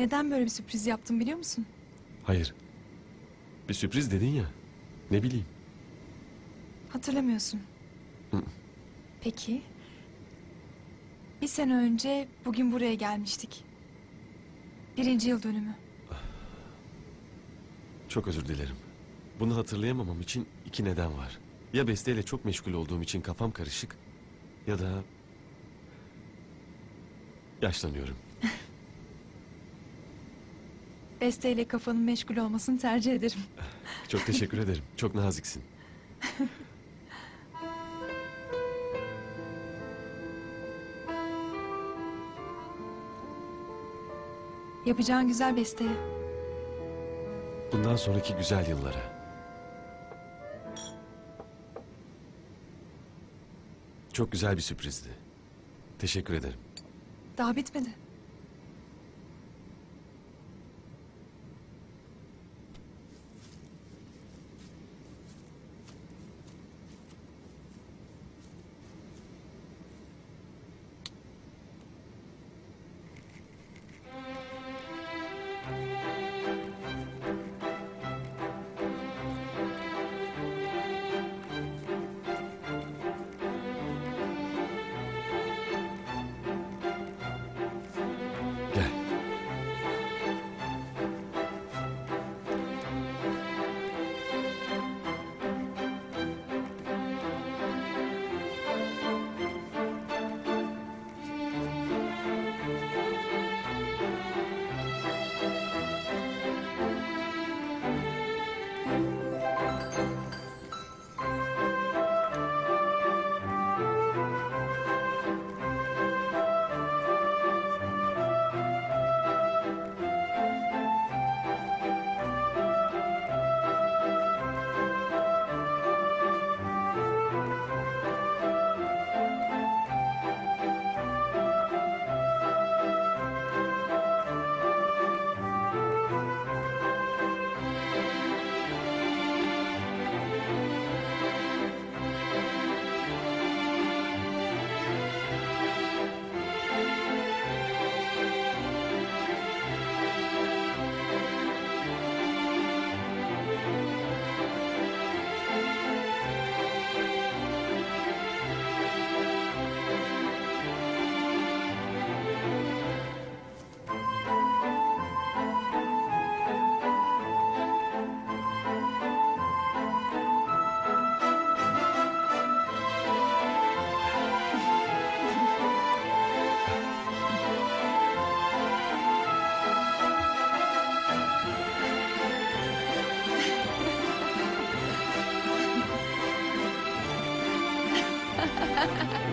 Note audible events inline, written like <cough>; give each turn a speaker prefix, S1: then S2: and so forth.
S1: Neden böyle bir sürpriz yaptım biliyor musun?
S2: Hayır. Bir sürpriz dedin ya. Ne bileyim.
S1: Hatırlamıyorsun.
S2: Hı.
S1: Peki. Bir sene önce bugün buraya gelmiştik. Birinci yıl dönümü.
S2: Çok özür dilerim. Bunu hatırlayamamam için iki neden var. Ya besteyle çok meşgul olduğum için kafam karışık ya da yaşlanıyorum.
S1: Besteyle kafanın meşgul olmasını tercih ederim.
S2: Çok teşekkür ederim. Çok naziksin. <laughs>
S1: Yapacağın güzel besteye.
S2: Bundan sonraki güzel yıllara. Çok güzel bir sürprizdi. Teşekkür ederim.
S1: Daha bitmedi.
S2: Ha ha ha!